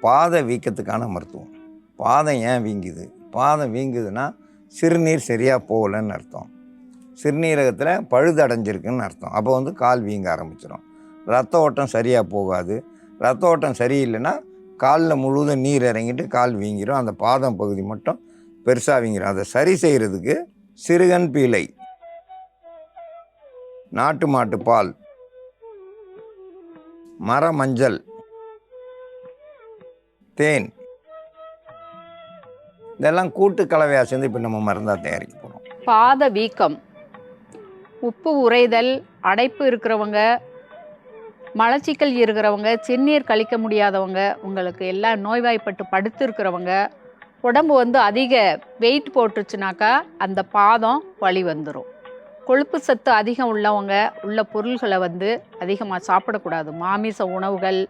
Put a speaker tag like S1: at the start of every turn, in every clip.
S1: பாதை வீக்கத்துக்கான மருத்துவம். பாதம் ஏன் வீங்குது? பாதம் வீங்குதுன்னா சிறுநீர் சரியாக போகலைன்னு அர்த்தம். சிறுநீரகத்தில் பழுது அடைஞ்சிருக்குன்னு அர்த்தம். அப்போ வந்து கால் வீங்க ஆரம்பிச்சிடும் ரத்த ஓட்டம் சரியாக போகாது. ரத்த ஓட்டம் சரியில்லைன்னா காலில் முழுவதும் நீர் இறங்கிட்டு கால் வீங்கிரும். அந்த பாதம் பகுதி மட்டும் பெருசாக வீங்கிரும். அதை சரி செய்கிறதுக்கு சிறுகன் பீலை நாட்டு மாட்டு பால் மர மஞ்சள் தேன் இதெல்லாம் கூட்டு கலவையாக சேர்ந்து இப்போ நம்ம மருந்தாக தயாரிக்க போகிறோம்
S2: பாத வீக்கம். உப்பு உறைதல் அடைப்பு இருக்கிறவங்க மலச்சிக்கல் இருக்கிறவங்க சிறுநீர் கழிக்க முடியாதவங்க உங்களுக்கு எல்லாம் நோய்வாய்ப்பட்டு படுத்து இருக்கிறவங்க உடம்பு வந்து அதிக வெயிட் போட்டுச்சுனாக்கா அந்த பாதம் வழி வந்துடும் கொழுப்பு சத்து அதிகம் உள்ளவங்க உள்ள பொருள்களை வந்து அதிகமாக சாப்பிடக்கூடாது. மாமிச உணவுகள்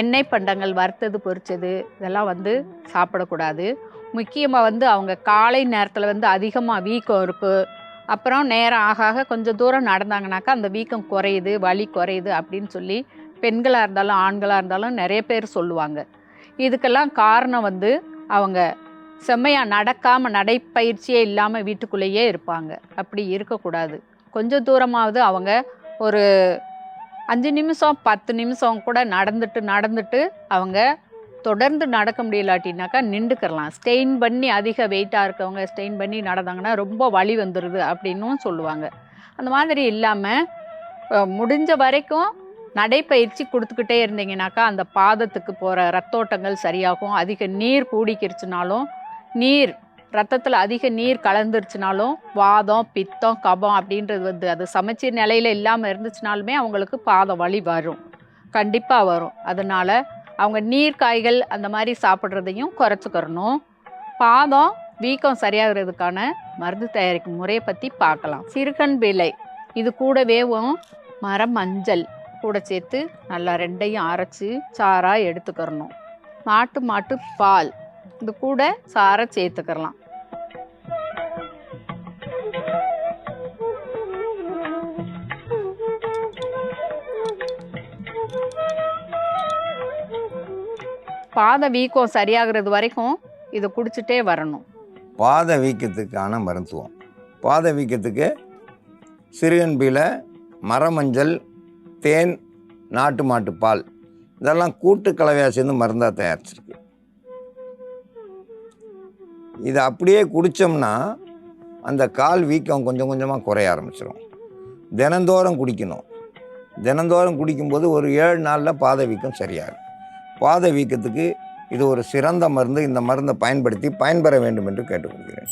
S2: எண்ணெய் பண்டங்கள் வறுத்தது பொரிச்சது இதெல்லாம் வந்து சாப்பிடக்கூடாது. முக்கியமாக வந்து அவங்க காலை நேரத்தில் வந்து அதிகமாக வீக்கம் இருக்குது அப்புறம் நேரம் ஆக ஆக கொஞ்சம் தூரம் நடந்தாங்கனாக்கா அந்த வீக்கம் குறையுது வலி குறையுது அப்படின்னு சொல்லி பெண்களாக இருந்தாலும் ஆண்களாக இருந்தாலும் நிறைய பேர் சொல்லுவாங்க. இதுக்கெல்லாம் காரணம் வந்து அவங்க செம்மையாக நடக்காமல் நடைப்பயிற்சியே இல்லாமல் வீட்டுக்குள்ளேயே இருப்பாங்க. அப்படி இருக்கக்கூடாது. கொஞ்சம் தூரமாவது அவங்க ஒரு அஞ்சு நிமிஷம் பத்து நிமிஷம் கூட நடந்துட்டு நடந்துட்டு அவங்க தொடர்ந்து நடக்க முடியலாட்டினாக்கா நின்றுக்கிறலாம் ஸ்டெயின் பண்ணி அதிக வெயிட்டாக இருக்கவங்க ஸ்டெயின் பண்ணி நடந்தாங்கன்னா ரொம்ப வலி வந்துடுது அப்படின்னும் சொல்லுவாங்க. அந்த மாதிரி இல்லாமல் முடிஞ்ச வரைக்கும் நடைப்பயிற்சி கொடுத்துக்கிட்டே இருந்தீங்கனாக்கா அந்த பாதத்துக்கு போகிற ரத்தோட்டங்கள் சரியாகும். அதிக நீர் கூடிக்கிருச்சுனாலும் நீர் ரத்தத்தில் அதிக நீர் கலந்துருச்சுனாலும் வாதம் பித்தம் கபம் அப்படின்றது வந்து அது சமச்சீர் நிலையில் இல்லாமல் இருந்துச்சுனாலுமே அவங்களுக்கு பாதம் வலி வரும். கண்டிப்பாக வரும். அதனால் அவங்க நீர் காய்கள் அந்த மாதிரி சாப்பிட்றதையும் குறைச்சிக்கிறணும். பாதம் வீக்கம் சரியாகிறதுக்கான மருந்து தயாரிக்கும் முறையை பற்றி பார்க்கலாம். சிறுகன் விலை இது கூடவேவும் மரம் மஞ்சள் கூட சேர்த்து நல்லா ரெண்டையும் அரைச்சி சாராக எடுத்துக்கிறணும். மாட்டு மாட்டு பால். இது கூட சாரை சேர்த்துக்கிறலாம். பாத வீக்கம் சரியாகிறது வரைக்கும் இதை குடிச்சிட்டே வரணும்.
S1: பாத வீக்கத்துக்கான மருத்துவம். பாத வீக்கத்துக்கு சிறுகன்பியில் மரமஞ்சள் தேன் நாட்டு மாட்டு பால் இதெல்லாம் கூட்டு கலவையாக சேர்ந்து மருந்தாக தயாரிச்சிருக்கு. இதை அப்படியே குடித்தோம்னா அந்த கால் வீக்கம் கொஞ்சம் கொஞ்சமாக குறைய ஆரம்பிச்சிடும் தினந்தோறும் குடிக்கணும். தினந்தோறும் குடிக்கும்போது ஒரு ஏழு நாளில் பாத வீக்கம் சரியாகும். பாத வீக்கத்துக்கு இது ஒரு சிறந்த மருந்து இந்த மருந்தை பயன்படுத்தி பயன்பெற வேண்டும் என்று கேட்டுக்கொள்கிறேன்.